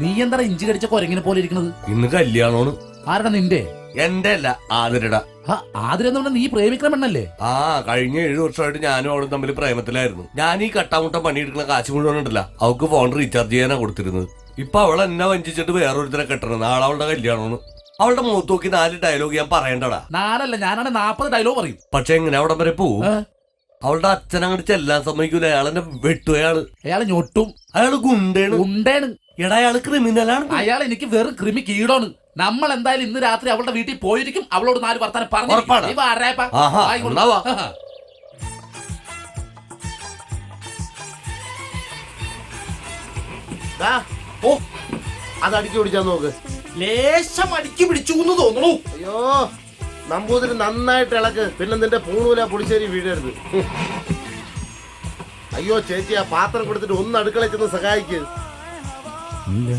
നീ എന്താ ഇഞ്ചി കടിച്ച കൊരങ്ങിനെ പോലെ ഇരിക്കുന്നത് ഇന്ന് കല്യാണമാണ്. ആരടാ നിന്റെ? എന്റെ അല്ല ആതിരട പറഞ്ഞാൽ നീ പ്രേമിക്കണ പെണ്ണല്ലേ? ആ കഴിഞ്ഞ ഏഴു വർഷമായിട്ട് ഞാനും അവളും തമ്മിൽ പ്രേമത്തിലായിരുന്നു. ഞാൻ ഈ കട്ടാമുട്ട പണിയെടുക്കുന്ന കാശ് മുഴുവൻ ഉണ്ടല്ല അവൾക്ക് ഫോൺ റീചാർജ് ചെയ്യാനാ കൊടുത്തിരുന്നത്. ഇപ്പൊ അവൾ എന്നെ വഞ്ചിച്ചിട്ട് വേറൊരുത്തരെ കെട്ടണം. നാളെ അവളുടെ കല്യാണമാണ്. അവളുടെ മുഖത്ത് നോക്കി നാല് ഡയലോഗ് ഞാൻ പറയണ്ടടാ. നാലല്ല ഞാനാണ് നാപ്പത് ഡയലോഗ് പറയും. പക്ഷെ എങ്ങനെ അവിടെ വരെ പോവും? അവളുടെ അച്ഛൻ അങ്ങോട്ട് ചെല്ലാൻ സമ്മതിക്കൂല. അയാളെന്നെ വെട്ടു അയാൾ. ഞൊട്ടും. അയാൾ ഗുണ്ടേണ്. ഉണ്ടേണ് എടാ അയാൾ ക്രിമിനലാണ്. അയാൾ എനിക്ക് വെറും ക്രിമി കീടോണ്. നമ്മൾ എന്തായാലും ഇന്ന് രാത്രി അവളുടെ വീട്ടിൽ പോയിരിക്കും. അവളോട് നാല് വർത്താനം. പറഞ്ഞു ആഹാ, എന്നാ വാ. ദാ, ഓ അത് അടിക്കി പിടിച്ചാ നോക്ക്. ലേശം അടിക്കി പിടിച്ചു എന്ന് തോന്നുന്നു അയ്യോ നമ്പൂതിരി നന്നായിട്ട് ഇളക്ക്. പിന്നെ നിന്റെ പൂണൂല പൊടിച്ചേരി വീഴരുത്. അയ്യോ ചേച്ചി ആ പാത്രം കൊടുത്തിട്ട് ഒന്ന് അടുക്കള ചെന്ന് സഹായിക്ക്. Mira.